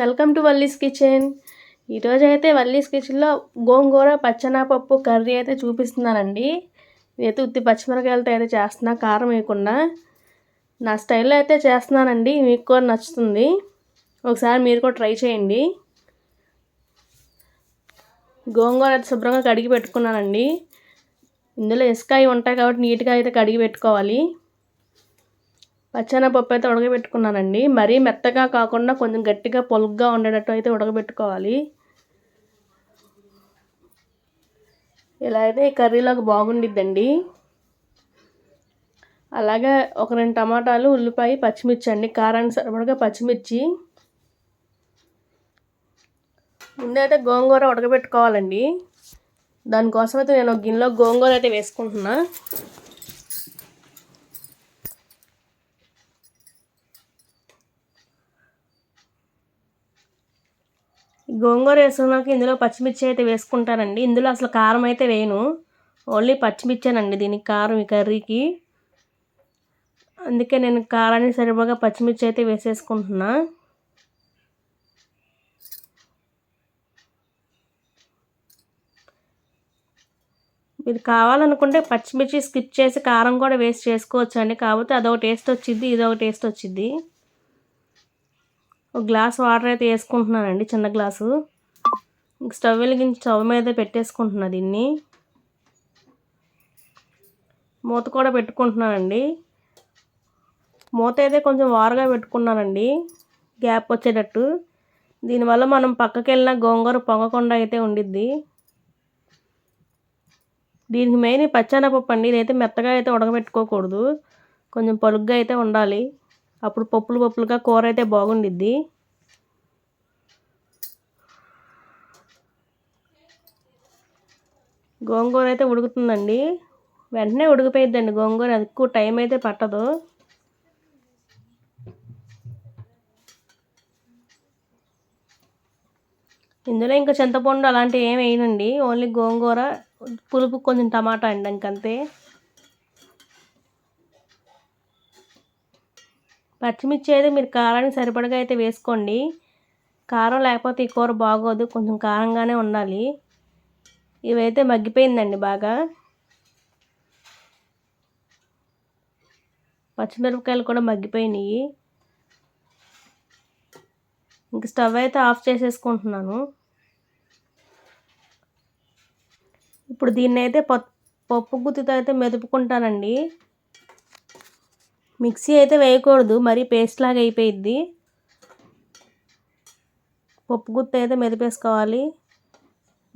Welcome to Valli's kitchen. ఈరోజు అయితే వల్లీస్ కిచెన్లో గోంగూర పచ్చనాపప్పు కర్రీ అయితే చూపిస్తున్నానండి. నేనైతే ఉత్తి పచ్చిమిరకాయలతో అయితే చేస్తున్నా కారం వేయకుండా. నా స్టైల్లో అయితే చేస్తున్నానండి మీకు కూడా నచ్చుతుంది. ఒకసారి మీరు కూడా ట్రై చేయండి. గోంగూర అయితే శుభ్రంగా కడిగి పెట్టుకున్నానండి. ఇందులో ఇసుక ఉంటాయి కాబట్టి నీట్గా అయితే కడిగి పెట్టుకోవాలి. పచ్చెనపప్పు అయితే ఉడకబెట్టుకున్నానండి. మరీ మెత్తగా కాకుండా కొంచెం గట్టిగా పొలుగ్గా ఉండేటట్టు అయితే ఉడకబెట్టుకోవాలి. ఇలా అయితే ఈ కర్రీలోకి బాగుండిద్దండి. అలాగే ఒక రెండు టమాటాలు ఉల్లిపాయ పచ్చిమిర్చి అండి. కారానికి సరిపడగా పచ్చిమిర్చి. ముందైతే గోంగూర ఉడకబెట్టుకోవాలండి. దానికోసం అయితే నేను గిన్నెలో గోంగూర అయితే వేసుకుంటున్నా. గోంగూర వేసుకున్నాక ఇందులో పచ్చిమిర్చి అయితే వేసుకుంటానండి. ఇందులో అసలు కారం అయితే వేయను. ఓన్లీ పచ్చిమిర్చేనండి దీనికి కారం ఈ కర్రీకి. అందుకే నేను కారాన్ని సరిపోగా పచ్చిమిర్చి అయితే వేసేసుకుంటున్నా. మీరు కావాలనుకుంటే పచ్చిమిర్చి స్కిప్ చేసి కారం కూడా వేస్ట్ చేసుకోవచ్చు అండి కాకపోతే అదొక టేస్ట్ వచ్చింది ఇదొక టేస్ట్ వచ్చింది ఒక గ్లాస్ వాటర్ అయితే వేసుకుంటున్నానండి చిన్న గ్లాసు. స్టవ్ వెలిగించి స్టవ్ మీద పెట్టేసుకుంటున్నా దీన్ని. మూత కూడా పెట్టుకుంటున్నానండి. మూత అయితే కొంచెం వారుగా పెట్టుకున్నానండి గ్యాప్ వచ్చేటట్టు. దీనివల్ల మనం పక్కకి వెళ్ళిన గోంగూర పొంగకుండా అయితే ఉండిద్ది. దీనికి మెయిన్ పచ్చెనపప్పు అండి ఇదైతే మెత్తగా అయితే ఉడకబెట్టుకోకూడదు. కొంచెం పలుగ్గా అయితే ఉండాలి. అప్పుడు పప్పులు పప్పులుగా కూర అయితే బాగుండిద్ది. గోంగూర అయితే ఉడుకుతుందండి. వెంటనే ఉడికిపోయిద్దండి గోంగూర. ఎక్కువ టైం అయితే పట్టదు. ఇందులో ఇంకా చింతపండు అలాంటివి ఏమి వేయనండి. ఓన్లీ గోంగూర పులుపు కొంచెం టమాటా అండి ఇంకంతే. పచ్చిమిర్చి అయితే మీరు కారానికి సరిపడగా అయితే వేసుకోండి. కారం లేకపోతే ఈ కూర బాగోదు. కొంచెం కారంగానే ఉండాలి. ఇవైతే మగ్గిపోయిందండి బాగా. పచ్చిమిరపకాయలు కూడా మగ్గిపోయినాయి. ఇంక స్టవ్ అయితే ఆఫ్ చేసేసుకుంటున్నాను. ఇప్పుడు దీన్ని అయితే పప్పు గుత్తితో అయితే మెదుపుకుంటానండి. మిక్సీ అయితే వేయకూడదు మరీ పేస్ట్ లాగా అయిపోయిద్ది. పప్పు గుత్త అయితే మెదిపేసుకోవాలి.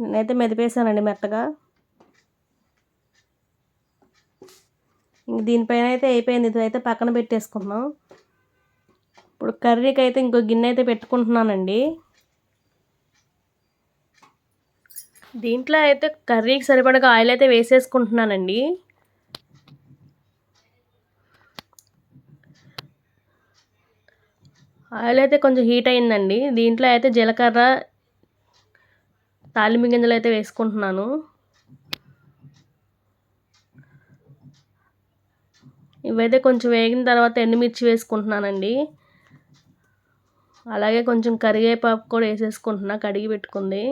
నేనైతే మెదిపేసానండి మెత్తగా. దీనిపైన అయితే అయిపోయింది. ఇది అయితే పక్కన పెట్టేసుకున్నాం ఇప్పుడు కర్రీకి అయితే ఇంకో గిన్నె అయితే పెట్టుకుంటున్నానండి. దీంట్లో అయితే కర్రీకి సరిపడగా ఆయిల్ అయితే వేసేసుకుంటున్నానండి. ఆయిల్ అయితే కొంచెం హీట్ అయిందండి. దీంట్లో అయితే జీలకర్ర తాలింపు గింజలు అయితే వేసుకుంటున్నాను. ఇవైతే కొంచెం వేగిన తర్వాత ఎండుమిర్చి వేసుకుంటున్నానండి. అలాగే కొంచెం కరివేపాకు కూడా వేసేసుకుంటున్నా కడిగి పెట్టుకుంది.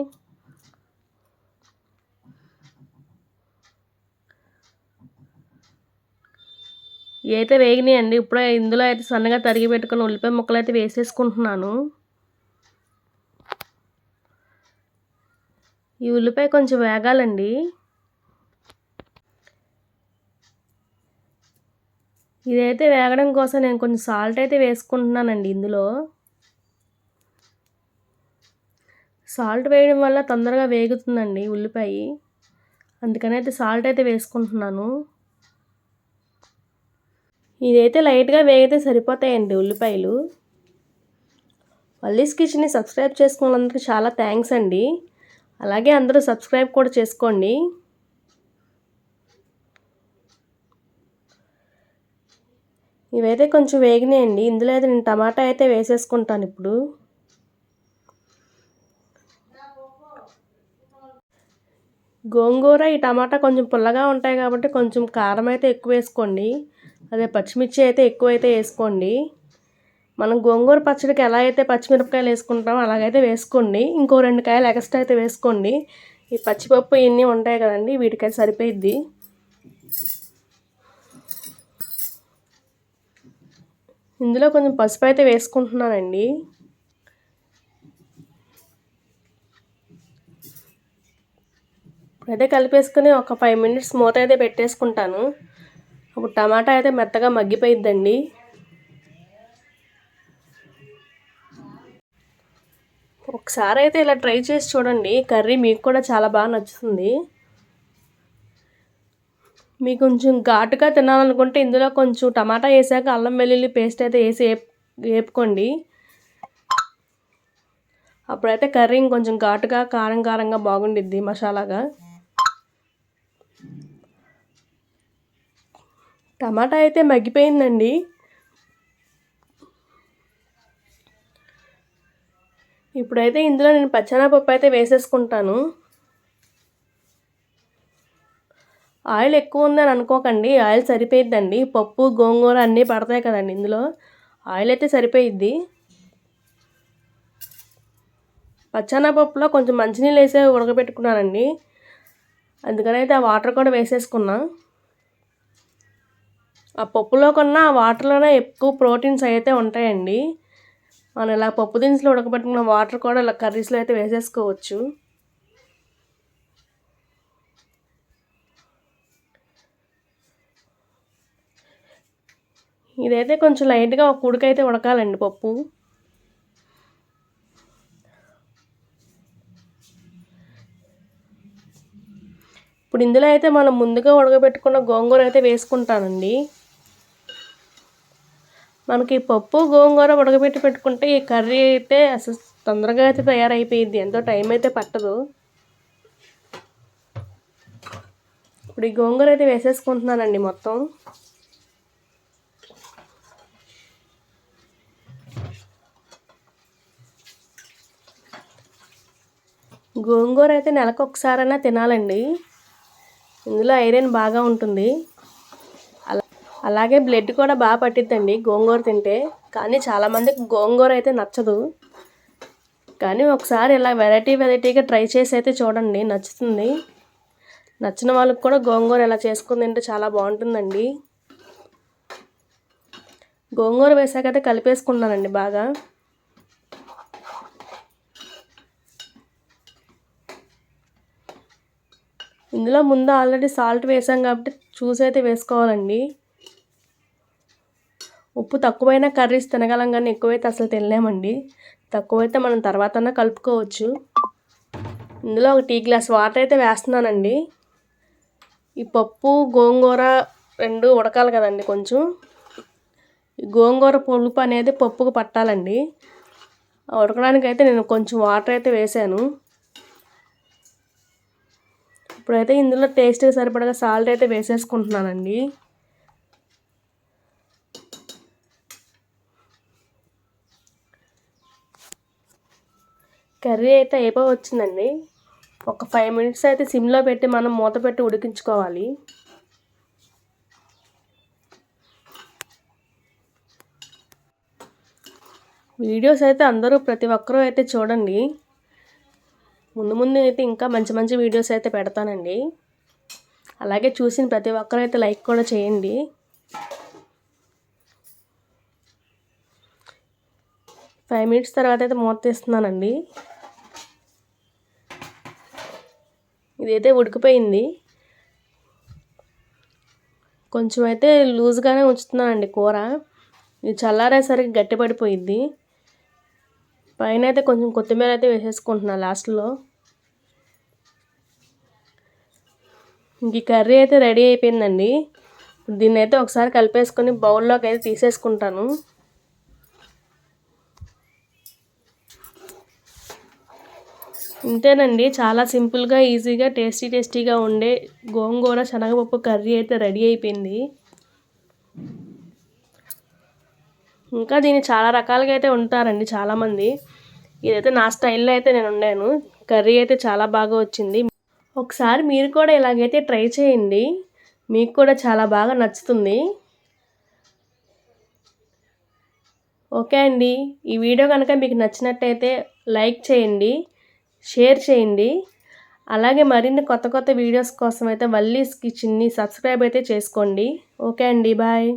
అయితే వేగినాయండి. ఇప్పుడే ఇందులో అయితే సన్నగా తరిగి పెట్టుకుని ఉల్లిపాయ ముక్కలు అయితే వేసేసుకుంటున్నాను. ఈ ఉల్లిపాయ కొంచెం వేగాలండి. ఇదైతే వేగడం కోసం నేను కొంచెం సాల్ట్ అయితే వేసుకుంటున్నానండి ఇందులో. సాల్ట్ వేయడం వల్ల తొందరగా వేగుతుందండి ఉల్లిపాయ. అందుకని అయితే సాల్ట్ అయితే వేసుకుంటున్నాను. ఇదైతే లైట్గా వేగితే సరిపోతాయండి ఉల్లిపాయలు. వల్లీస్ కిచెన్ని సబ్స్క్రైబ్ చేసుకున్నందుకు చాలా థ్యాంక్స్ అండి. అలాగే అందరూ సబ్స్క్రైబ్ కూడా చేసుకోండి. ఇవైతే కొంచెం వేగినాయండి ఇందులో అయితే నేను టమాటా అయితే వేసేసుకుంటాను ఇప్పుడు. గోంగూర ఈ టమాటా కొంచెం పుల్లగా ఉంటాయి కాబట్టి కొంచెం కారం అయితే ఎక్కువ వేసుకోండి. అదే పచ్చిమిర్చి అయితే ఎక్కువ అయితే వేసుకోండి. మనం గోంగూర పచ్చడికి ఎలా అయితే పచ్చిమిరపకాయలు వేసుకుంటామో అలాగైతే వేసుకోండి. ఇంకో రెండు కాయలు ఎక్స్ట్రా అయితే వేసుకోండి. ఈ పచ్చిపప్పు ఇవన్నీ ఉంటాయి కదండి వీటికైతే సరిపోయిద్ది. ఇందులో కొంచెం పసుపు అయితే వేసుకుంటున్నానండి. అయితే కలిపేసుకుని ఒక ఫైవ్ మినిట్స్ మూత అయితే పెట్టేసుకుంటాను. అప్పుడు టమాటా అయితే మెత్తగా మగ్గిపోయిద్దండి. ఒకసారి అయితే ఇలా ట్రై చేసి చూడండి. కర్రీ మీకు కూడా చాలా బాగా నచ్చుతుంది. మీకు కొంచెం ఘాటుగా తినాలనుకుంటే ఇందులో కొంచెం టమాటా వేసాక అల్లం వెల్లుల్లి పేస్ట్ అయితే వేసి వేపుకోండి. అప్పుడైతే కర్రీ ఇంకొంచెం ఘాటుగా కారం కారంగా బాగుండిద్ది మసాలాగా. టమాటా అయితే మగ్గిపోయిందండి. ఇప్పుడైతే ఇందులో నేను పచ్చనపప్పు అయితే వేసేసుకుంటాను. ఆయిల్ ఎక్కువ ఉందని అనుకోకండి ఆయిల్ సరిపోయిద్దండి. పప్పు గోంగూర అన్నీ పడతాయి కదండి ఇందులో. ఆయిల్ అయితే సరిపోయిద్ది. పచ్చనపప్పులో కొంచెం మంచినీళ్ళు వేసే ఉడకబెట్టుకున్నానండి. అందుకని అయితే ఆ వాటర్ కూడా వేసేసుకున్నా. ఆ పప్పులో కన్నా ఆ వాటర్లోనే ఎక్కువ ప్రోటీన్స్ అయితే ఉంటాయండి. మనం ఇలా పప్పు దినుసులు ఉడకబెట్టుకున్న వాటర్ కూడా ఇలా కర్రీస్లో అయితే వేసేసుకోవచ్చు. ఇదైతే కొంచెం లైట్గా ఒక ఉడకైతే ఉడకాలండి పప్పు. ఇప్పుడు ఇందులో అయితే మనం ముందుగా ఉడకబెట్టుకున్న గోంగూర అయితే వేసుకుంటానండి. మనకి పప్పు గోంగూర ఉడకబెట్టి పెట్టుకుంటే ఈ కర్రీ అయితే అసలు తొందరగా అయితే తయారైపోయింది. ఎంతో టైం అయితే పట్టదు. ఇప్పుడు ఈ గోంగూర అయితే వేసేసుకుంటున్నానండి మొత్తం. గోంగూర అయితే నెలకు ఒకసారైనా తినాలండి. ఇందులో ఐరన్ బాగా ఉంటుంది. అలాగే బ్లడ్ కూడా బాగా పట్టిద్దండి. గోంగూర తింటే. కానీ చాలామందికి గోంగూర అయితే నచ్చదు. కానీ ఒకసారి ఇలా వెరైటీ వెరైటీగా ట్రై చేసి అయితే చూడండి. నచ్చుతుంది. నచ్చిన వాళ్ళకి కూడా గోంగూర ఇలా చేసుకుని తింటే చాలా బాగుంటుందండి. గోంగూర వేసాకైతే కలిపేసుకున్నానండి బాగా. ఇందులో ముందు ఆల్రెడీ సాల్ట్ వేసాం కాబట్టి చూసి అయితే వేసుకోవాలండి. ఉప్పు తక్కువైనా కర్రీస్ తినగలం కానీ ఎక్కువైతే అసలు తినలేమండి. తక్కువైతే మనం తర్వాత కలుపుకోవచ్చు. ఇందులో ఒక టీ గ్లాస్ వాటర్ అయితే వేస్తున్నానండి. ఈ పప్పు గోంగూర రెండు ఉడకాలి కదండి కొంచెం. ఈ గోంగూర పులుపు అనేది పప్పుకు పట్టాలండి. ఉడకడానికి అయితే నేను కొంచెం వాటర్ అయితే వేసాను. ఇప్పుడైతే ఇందులో టేస్ట్కి సరిపడగా సాల్ట్ అయితే వేసేసుకుంటున్నానండి. కర్రీ అయితే అయిపో వచ్చిందండి ఒక ఫైవ్ మినిట్స్ అయితే సిమ్లో పెట్టి మనం మూత పెట్టి ఉడికించుకోవాలి. వీడియోస్ అయితే అందరూ ప్రతి ఒక్కరూ అయితే చూడండి. ముందు ముందు అయితే ఇంకా మంచి మంచి వీడియోస్ అయితే పెడతానండి. అలాగే చూసిన ప్రతి ఒక్కరు అయితే లైక్ కూడా చేయండి. ఫైవ్ మినిట్స్ తర్వాత అయితే మూత తీస్తున్నానండి. ఇదైతే ఉడికిపోయింది. కొంచెం అయితే లూజ్గానే ఉంచుతున్నానండి కూర. ఇది చల్లారేసరికి గట్టిపడిపోయింది పైన అయితే కొంచెం కొత్తిమీర అయితే వేసేసుకుంటున్నాను లాస్ట్లో. ఇంక కర్రీ అయితే రెడీ అయిపోయిందండి. దీన్ని అయితే ఒకసారి కలిపేసుకొని బౌల్లోకి అయితే తీసేసుకుంటాను. ఇంతేనండి చాలా సింపుల్గా ఈజీగా టేస్టీ టేస్టీగా ఉండే గోంగూర శనగపప్పు కర్రీ అయితే రెడీ అయిపోయింది. ఇంకా దీన్ని చాలా రకాలుగా అయితే ఉంటారండి చాలామంది. ఇదైతే నా స్టైల్లో అయితే నేను ఉండాను కర్రీ అయితే చాలా బాగా వచ్చింది. ఒకసారి మీరు కూడా ఇలాగైతే ట్రై చేయండి. మీకు కూడా చాలా బాగా నచ్చుతుంది. ఓకే అండి. ఈ వీడియో కనుక మీకు నచ్చినట్టయితే లైక్ చేయండి. షేర్ చేయండి. అలాగే మరిన్ని కొత్త కొత్త వీడియోస్ కోసం అయితే వల్లీస్ కిచెన్ని సబ్స్క్రైబ్ అయితే చేసుకోండి. ఓకే అండి బాయ్.